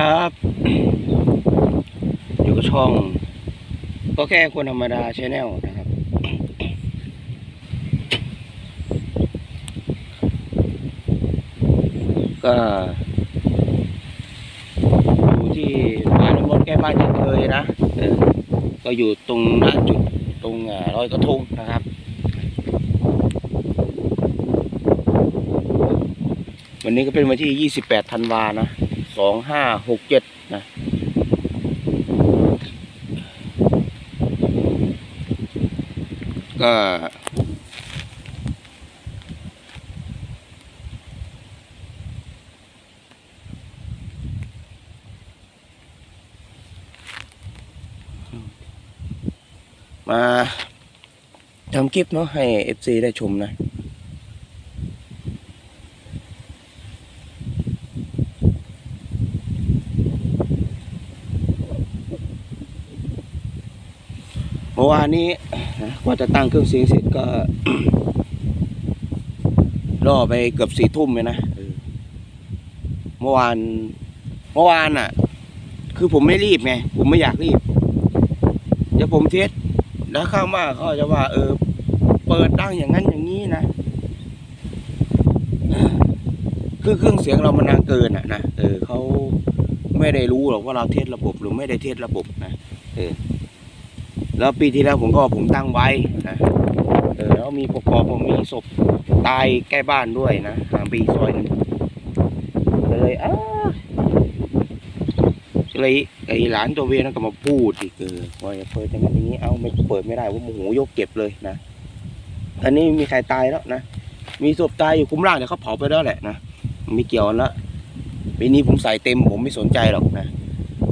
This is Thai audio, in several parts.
ครับ อยู่กับช่อง ก็แค่คนธรรมดาชแนลนะครับ ก็อยู่ที่บ้านมดแก้บ้านยังเคยนะก็อยู่ตรงหน้าจุดตรงรอยกระทงนะครับวันนี้ก็เป็นวันที่ 28 ธันวานะ 2567นะก็มาทำคลิปเนาะให้ FC ได้ชมนะ มื่อวานนี้นะกว่าจะตั้งเครื่องเสียงเสร็จก็ล่อไปเกือบสี่ทุ่มเลยนะเออเมื่อวานเมื่อวานอะ คือผมไม่รีบไง ผมไม่อยากรีบ เดี๋ยวผมเทสแล้วข้างมากเขาจะว่า เออ เปิดดังอย่างนั้นอย่างนี้นะเออคือเครื่องเสียงเรามันนานเกินอะนะเออเขาไม่ได้รู้หรอกว่าเราเทสระบบหรือไม่ได้เทสระบบนะเออ แล้วปีที่แล้วผมก็ผมตั้งไว้นะเออแล้วมีประกอบผมมีศพตายใกล้บ้านด้วยนะห่างไปอีกซอยนึงเลยอ้าเลยไอ้หลานตัวเวนั่นก็มาพูดอีกเออว่าอย่าเปิดอย่างนั้นอย่างนี้เอาไม่เปิดไม่ได้ว่าโมโหยกเก็บเลยนะอันนี้มีใครตายแล้วนะมีศพตายอยู่คุ้มร่างเดี๋ยวเขาเผาไปแล้วแหละนะไม่เกี่ยวกันละปีนี้ผมใส่เต็มผมไม่สนใจหรอกนะ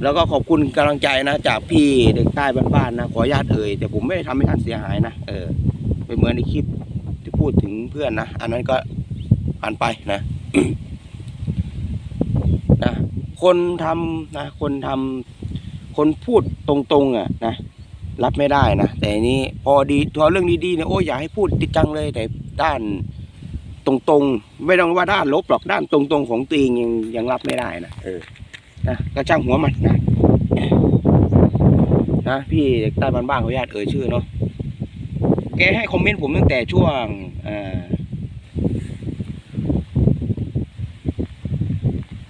แล้วก็ขอบคุณกำลังใจนะ จากพี่เด็กใต้บ้านๆนะขออนุญาตเอ่ยแต่ผมไม่ได้ทำให้ท่านเสียหายนะเออไม่เหมือนในคลิปที่พูดถึงเพื่อนนะอันนั้นก็ผ่านไปนะนะคนทำนะคนทำคนพูดตรงๆอะนะรับไม่ได้นะแต่อันนี้พอดีพอเรื่องดีๆเนี่ยโอ้ยอย่าให้พูดติดจังเลยแต่ด้านตรงๆ ไม่ต้องว่าด้านลบหรอกด้านตรงๆ ของตัวเองยังยังรับไม่ได้นะเออ นะก็ช่างหัวมันนะนะพี่เด็กใต้บ้านบ้านเขาญาตเอ่ยชื่อเนาะแกให้คอมเมนต์ผมตั้งแต่ช่วงอ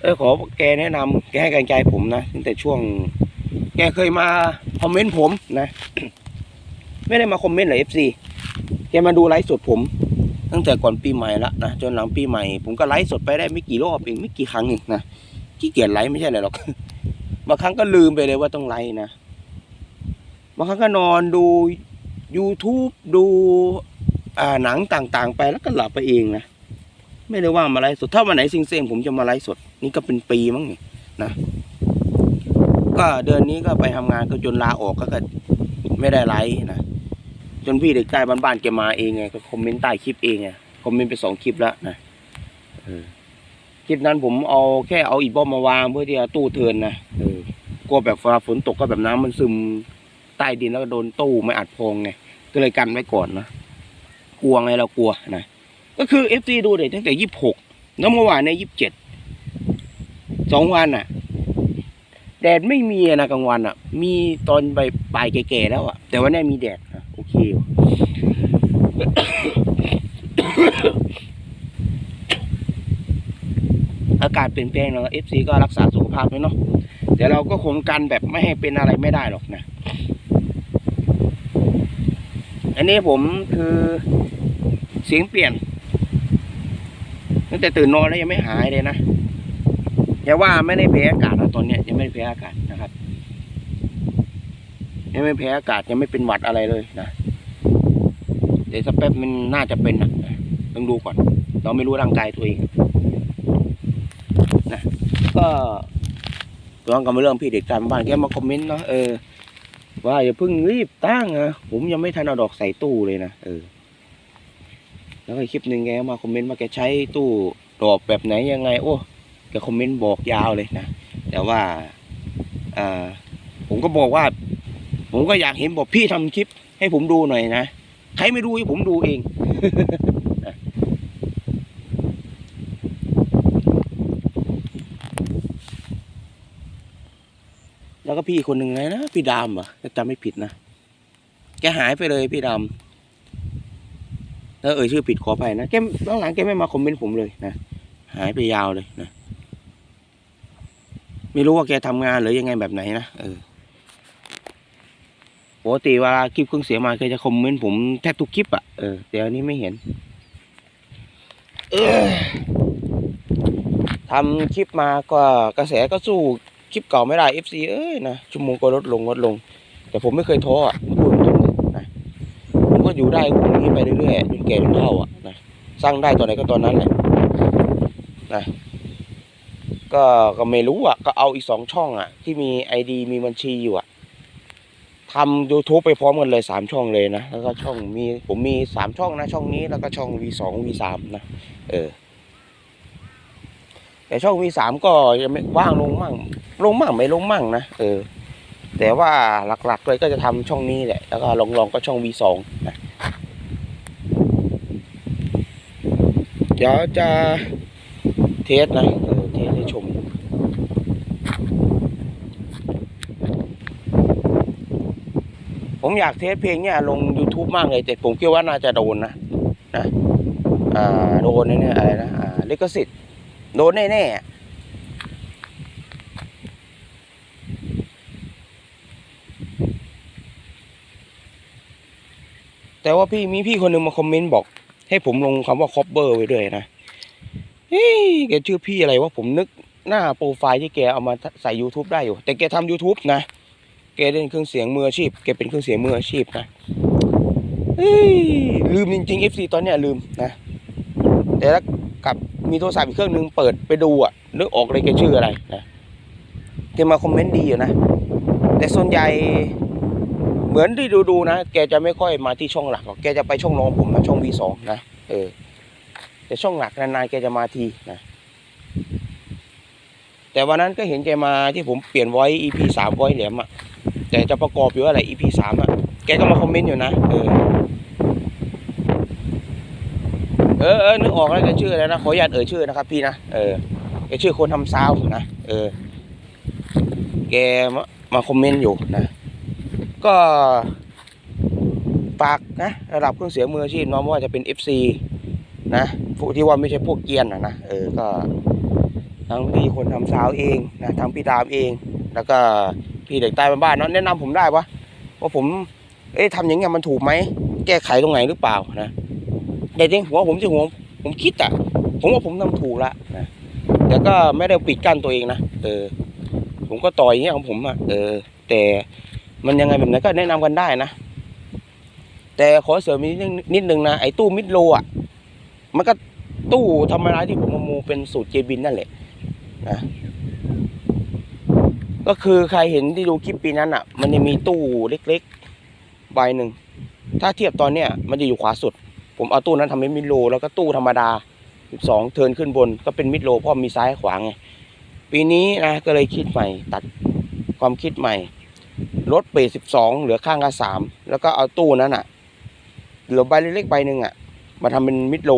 เออขอแกแนะนำแกให้กำลังใจผมนะตั้งแต่ช่วง แกเคยมาคอมเมนต์ผมนะ ไม่ได้มาคอมเมนต์หรอเอฟซีแกมาดูไลฟ์สดผม ตั้งแต่ก่อนปีใหม่ละนะจนหลังปีใหม่ ผมก็ไลฟ์สดไปได้ไม่กี่รอบเองไม่กี่ครั้งเองนะ ขี้เกียจไลฟ์ไม่ใช่อะไรหรอก บางครั้งก็ลืมไปเลยว่าต้องไลฟ์นะ บางครั้งก็นอนดู YouTube ดูอ่าหนังต่างๆ ไปแล้วก็หลับไปเองนะ ไม่ได้ว่ามาไลฟ์สด ถ้าวันไหนซิงเซงผมจะมาไลฟ์สด นี่ก็เป็นปีมั้งนี่นะ ก็เดือนนี้ก็ไปทำงานก็จนลาออกก็ก็ไม่ได้ไลฟ์นะ จนพี่เด็กใต้บ้านๆแกมาเองไงก็คอมเมนต์ใต้คลิปเองไง คอมเมนต์ไปสองคลิปแล้วนะเออ คลิปนั้นผมเอาแค่เอาอีบอมมาวางเพื่อที่จะตู้เทินนะเออกลัวแบบฟ้าฝนตกก็แบบน้ำมันซึมใต้ดินแล้วก็โดนตู้ไม่อัดพองไงก็เลยกันไว้ก่อนนะกลัวไงเรากลัวนะก็คือเอฟซีดูเลยตั้งแต่ยี่สิบหกแล้วเมื่อวานเนี่ยยี่สิบเจ็ดสองวันอะ แดดไม่มีอะนะกลางวันอะ มีตอนใบปลายแก่ๆแล้วอะ แต่ว่าเนี่ยมีแดดนะโอเค อากาศเปลี่ยนแปลงเนาะเอฟซีก็รักษาสุขภาพด้วยเนาะแต่เราก็คงกันแบบไม่ให้เป็นอะไรไม่ได้หรอกนะ อันนี้ผมคือเสียงเปลี่ยนตั้งแต่ตื่นนอนแล้วยังไม่หายเลยนะอย่าว่าไม่ได้แพ้อากาศนะตอนเนี้ยยังไม่ได้แพ้อากาศนะครับยังไม่แพ้อากาศยังไม่เป็นหวัดอะไรเลยนะเดี๋ยวสักแป๊บมันน่าจะเป็นนะต้องดูก่อน เราไม่รู้ร่างกายตัวเอง ก็ย้อนกลับมาเรื่องพี่เด็กตามบ้านแกมาคอมเมนต์เนาะเออว่าอย่าเพิ่งรีบตั้งนะผมยังไม่ทันเอาดอกใส่ตู้เลยนะเออ แล้วก็คลิปหนึ่งแกมาคอมเมนต์ว่าแกใช้ตู้ดอกแบบไหนยังไง โอ้แกคอมเมนต์บอกยาวเลยนะแต่ว่าอ่าผมก็บอกว่า ผมก็อยากเห็นบอกพี่ทำคลิปให้ผมดูหน่อยนะใครไม่ดูให้ผมดูเอง น แล้วก็พี่คนหนึ่งไงนะพี่ดามอถ้าจำไม่ผิดนะแกหายไปเลยพี่ดามแล้วเอ่ยชื่อผิดขอไปนะแกหลังๆแกไม่มาคอมเมนต์ผมเลยนะหายไปยาวเลยนะไม่รู้ว่าแกทำงานหรือยังไงแบบไหนนะเออปกติเวลาคลิปเครื่องเสียมาแกจะคอมเมนต์ผมแทบทุกคลิปอะเออแต่อันนี้ไม่เห็นเออทำคลิปมาก็กระแสก็สู้ คลิปเก่าไม่ได้ FC เอ้ยนะชั่วโมงก็ลดลงลดลง แต่ผมไม่เคยท้ออะพูดตรงๆนะผมก็อยู่ได้พวกนี้ไปเรื่อยๆจนแก่จนเฒ่าอะนะสร้างได้ตอนไหนก็ตอนนั้นแหละนะก็ก็ไม่รู้อะ ก็เอาอีกสองช่องอะ ที่มีไอดีมีบัญชีอยู่อะทำ YouTube ไปพร้อมกันเลยสามช่องเลยนะ แล้วก็ช่องมีผมมีสามช่องนะ ช่องนี้แล้วก็ช่อง V สอง V สามนะ เออ แต่ช่อง V สามก็ยังไม่ว่างลงมั่ง ลงมั่งไม่ลงมั่งนะเออ แต่ว่าหลักๆเลยก็จะทำช่องนี้แหละ แล้วก็ลองๆก็ช่อง V สองนะเดี๋ยวจะเทสนะเออเทสให้ชมผมอยากเทสเพลงเนี่ยลง YouTube มากเลยแต่ผมคิดว่าน่าจะโดนนะนะ อ่า โดนเนี่ยอะไรนะ อ่าลิขสิทธิ์โดนแน่ๆ แต่ว่าพี่มีพี่คนหนึ่งมาคอมเมนต์บอก ให้ผมลงคำว่าคอปเบอร์ไว้ด้วยนะเฮ้ยแกชื่อพี่อะไรวะผมนึกหน้าโปรไฟล์ที่แกเอามาใส่ YouTube ได้อยู่ แต่แกทำ YouTube นะแกเล่นเครื่องเสียงมืออาชีพแกเป็นเครื่องเสียงมืออาชีพนะเฮ้ยลืมจริงๆ FC ตอนเนี้ยลืมนะแต่ถ้ากับมีโทรศัพท์อีกเครื่องนึงเปิดไปดูอะนึกออกเลยแกชื่ออะไรนะแกมาคอมเมนต์ดีอยู่นะแต่ส่วนใหญ่ มือนที่ดูๆนะแกจะไม่ค่อยมาที่ช่องหลักหรอกแกจะไปช่องน้องผมนะช่อง V2 นะเออแต่ช่องหลักนานๆแกจะมาทีนะแต่วันนั้นก็เห็นแกมาที่ผมเปลี่ยนไว้ EP สามไว้แหลี่ยมอะแต่จะประกอบอยู่อะไร EP สามอะแกก็มาคอมเมนต์อยู่นะเออเออเออนึกออกแล้วแกชื่ออะไรนะขออนุญาตเอ่ยชื่อนะครับพี่นะเออแกชื่อคนทำซาวนะเออ แกมามาคอมเมนต์อยู่นะ ก็ฝากนะระดับเครื่องเสียงมืออาชีพน้องว่าจะเป็น FC นะพวกที่ว่าไม่ใช่พวกเกียนนะนะเออก็ทั้งพี่คนทำซาวเองนะทั้งพี่ดามเอง แล้วก็พี่เด็กใต้บ้านเนาะแนะนำผมได้ปะว่าผมเอ๊ะทำอย่างเงี้ยมันถูกไหมแก้ไขตรงไหนหรือเปล่านะแต่จริงหัวผมที่หัวผมคิดอะผมว่าผมทำถูกละนะแต่ก็ไม่ได้ปิดกั้นตัวเองนะเออผมก็ต่อยี่เงี้ยของผมอะเออ แต่ มันยังไงแบบไหนก็แนะนำกันได้นะ แต่ขอเสริมนิดนึงนิดนึงนะไอ้ตู้มิดโลอะมันก็ตู้ธรรมดาที่ผมมามูเป็นสูตรเจบินนั่นแหละนะก็คือใครเห็นที่ดูคลิปปีนั้นอะ มันจะมีตู้เล็กๆใบหนึ่งถ้าเทียบตอนเนี้ยมันจะอยู่ขวาสุด ผมเอาตู้นั้นทำเป็นมิดโล แล้วก็ตู้ธรรมดา12เทินขึ้นบนก็เป็นมิดโลเพราะมีซ้ายขวาไงปีนี้นะก็เลยคิดใหม่ตัดความคิดใหม่ ลดเบสสิบสองเหลือข้างละสามแล้วก็เอาตู้นั้นอะเหลือใบเล็กๆใบหนึ่งอะ มาทำเป็นมิดโล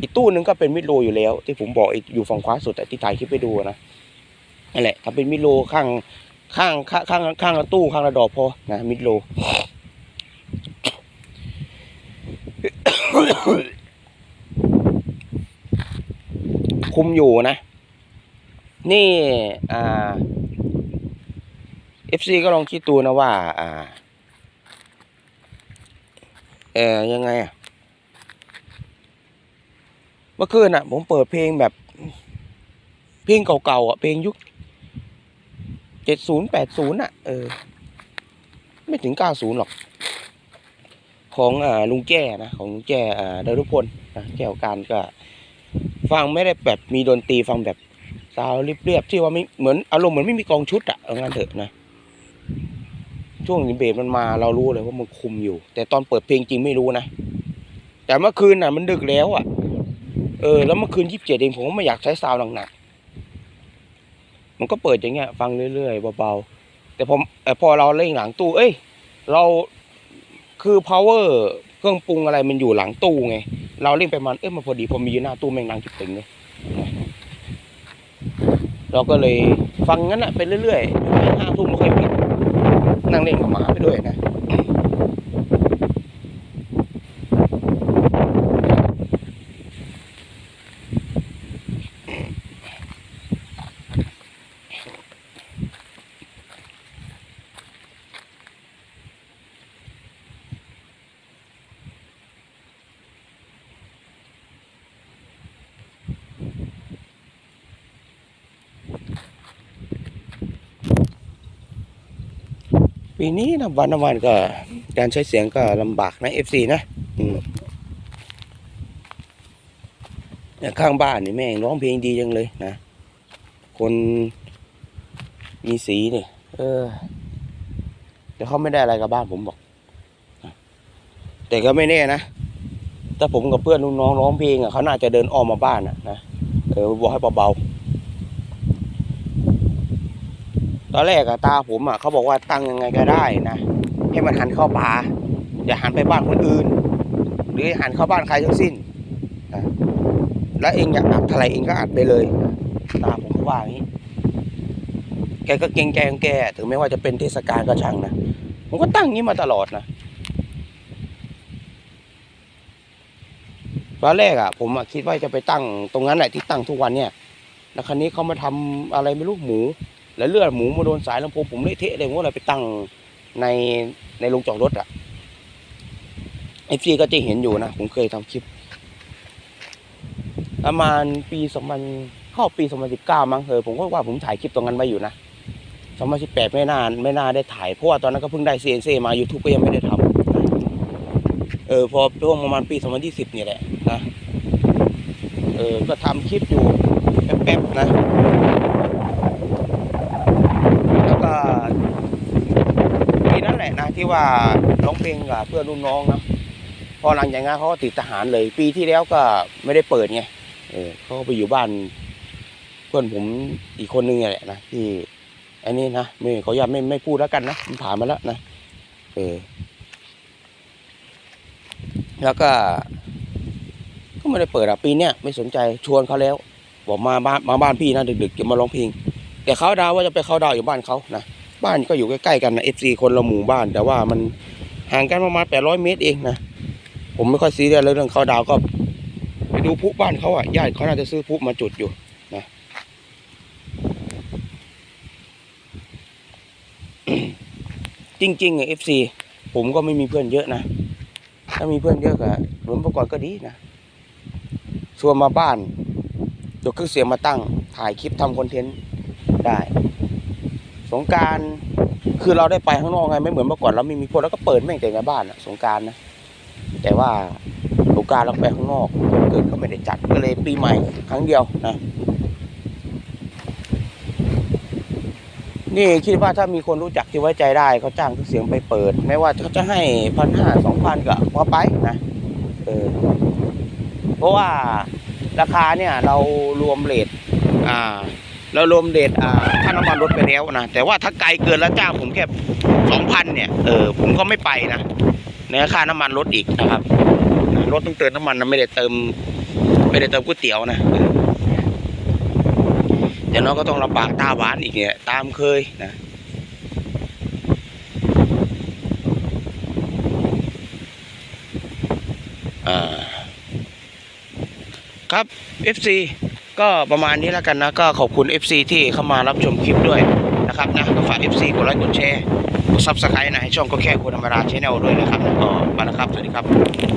อีกตู้นึงก็เป็นมิดโลอยู่แล้ว ที่ผมบอกไอ้อยู่ฝั่งขวาสุดแต่ที่ถ่ายคลิปไปดูนะนั่นแหละทำเป็นมิดโลข้างข้างข้างข้างข้างละตู้ข้างละดอกพอนะมิดโลคุมอยู่นะ นี่อ่า FC ก็ลองคิดดูนะว่า อ่าเออยังไงอะเมื่อคืนอะ ผมเปิดเพลงแบบ เพลงเก่าๆอะ เพลงยุคเจ็ดศูนย์แปดศูนย์อะ เออ ไม่ถึงเก้าศูนย์หรอก ของอ่าลุงแจ้นะ ของลุงแจ้อ่าดารุพลนะแก้วการก็ ฟังไม่ได้แบบมีดนตรีฟังแบบซาวเรียบๆที่ว่าไม่เหมือนอารมณ์เหมือนไม่มีกองชุดอะเอางั้นเถอะนะ ช่วงเบสมันมาเรารู้เลยว่ามันคุมอยู่ แต่ตอนเปิดเพลงจริงไม่รู้นะ แต่เมื่อคืนน่ะมันดึกแล้วอะ เออ แล้วเมื่อคืนยี่สิบเจ็ดเองผมก็ไม่อยากใช้ซาวด์หนักๆมันก็เปิดอย่างเงี้ย ฟังเรื่อยๆเบาๆแต่พออ่พอเราเล่นหลังตู้ เอ้ย เราคือ power เครื่องปรุงอะไรมันอยู่หลังตู้ไง เราเล่นไปมันเอ้ยมันพอดีพอมีอยู่หน้าตู้แม่งดังจุดตึงเลยเราก็เลยฟังงั้นอะไปเรื่อยๆห้าทุ่มไม่ค่อยปิด นั่งเล่นกับหมาไปด้วยนะ ปีนี้นะวันวันก็ การใช้เสียงก็ลำบากนะ FC นะอืมเนี่ยข้างบ้านนี่แม่งร้องเพลงดีจังเลยนะ คนมีสีเนี่ยเออแต่เขาไม่ได้อะไรกับบ้านผมบอก แต่ก็ไม่แน่นะถ้าผมกับเพื่อนน้องร้องเพลงอะเขาน่าจะเดินอ้อมมาบ้านอะนะเออบอกให้เบาๆ ตอนแรกอะตาผมอะเขาบอกว่าตั้งยังไงก็ได้นะให้มันหันเข้าป่า อย่าหันไปบ้านคนอื่น หรือหันเข้าบ้านใครทั้งสิ้นนะแล้วเองอยากอัดอะไรเองก็อัดไปเลย ตาผมว่าอย่างนี้ แกก็เกรงใจของแกถึงแม้ว่าจะเป็นเทศกาลก็ช่างนะผมก็ตั้งอย่างนี้มาตลอดนะตอนแรกอะผมอะคิดว่าจะไปตั้งตรงนั้นแหละที่ตั้งทุกวันเนี่ยแล้วครั้นี้เขามาทำอะไรไม่รู้หมู แล้วเลือดหมูมาโดนสายลำโพงผมเละเทะเลยผมก็เลยไปตั้งในในโรงจอดรถอะไอซีก็จะเห็นอยู่นะ ผมเคยทำคลิป ประมาณปีสองพันเข้าปีสองพันสิบเก้ามั้งเออผมก็ว่าผมถ่ายคลิปตรงนั้นไว้อยู่นะสองพันสิบแปดไม่น่าไม่น่าได้ถ่ายเพราะว่าตอนนั้นก็เพิ่งได้ CNC มา YouTube ก็ยังไม่ได้ทำนะเออพอช่วงประมาณปีสองพันยี่สิบนี่แหละนะเออก็ทำคลิปอยู่แป๊บๆนะ แล้วก็ปี นั้นแหละนะที่ว่าร้องเพลงกับเพื่อนรุ่นน้องนะพอหลังจากนั้นเขาก็ติดทหารเลย ปีที่แล้วก็ไม่ได้เปิดไงเออเขาก็ไปอยู่บ้าน เพื่อนผมอีกคนนึงแหละนะที่อันนี้นะไม่เขาอยากไม่ไม่พูดแล้วกันนะผมันผ่านมาแล้วนะเออแล้วก็ ก็ไม่ได้เปิดอะปีเนี้ยไม่สนใจชวนเขาแล้ว บอกมาบ้านมาบ้านพี่นะดึกๆจะมาร้องเพลงแต่เขาดาวว่าจะไปเขาดาวอยู่บ้านเขานะ บ้านก็อยู่ใกล้ๆกันนะเอฟซีคนละหมู่บ้าน แต่ว่ามันห่างกันประมาณแปดร้อยเมตรเองนะ ผมไม่ค่อยซีเรียสเรื่องเขาดาวก็ ไปดูพุบ้านเขาอะญาติเขาน่าจะซื้อพุมาจุดอยู่นะจริงๆอะเอฟซีผมก็ไม่มีเพื่อนเยอะนะ ถ้ามีเพื่อนเยอะก็หลวงประกอบก็ดีนะชวนมาบ้านยกเครื่องเสียงมาตั้ง ถ่ายคลิปทำคอนเทนต์ได้ สงการคือเราได้ไปข้างนอกไงไม่เหมือนเมื่อก่อนเราไม่มีพวกแล้วก็เปิดแม่งแต่ในบ้านอะสงการนะ แต่ว่าสงการเราไปข้างนอกเกิดก็ไม่ได้จัดก็เลยปีใหม่ครั้งเดียวนะนี่คิดว่าถ้ามีคนรู้จักที่ไว้ใจได้เขาจ้างเครื่องเสียงไปเปิด ไม่ว่าเขาจะให้พันห้าสองพันก็พอไปนะเออเพราะว่าราคาเนี่ยเรารวมเลทอ่า เรารวมเดทอ่าค่าน้ำมันรถไปแล้วนะแต่ว่าถ้าไกลเกินแล้วจ้างผมแค่สองพันเนี่ยเออผมก็ไม่ไปนะเนื้อค่าน้ำมันรถอีกนะครับรถต้องเติมน้ำมันนะไม่ได้เติม ไม่ได้เติมก๋วยเตี๋ยวนะเดี๋ยวน้องก็ต้องลำบากตาหวานอีกเนี่ยตามเคยนะครับ FC ก็ประมาณนี้แล้วกันนะ ก็ขอบคุณ FC ที่เข้ามารับชมคลิปด้วยนะครับนะก็ฝาก FC กดไลค์กดแชร์กดซับสไครต์นะให้ช่องก็แค่คนธรรมดาชแนลด้วยนะครับก็ไปแล้วครับ สวัสดีครับ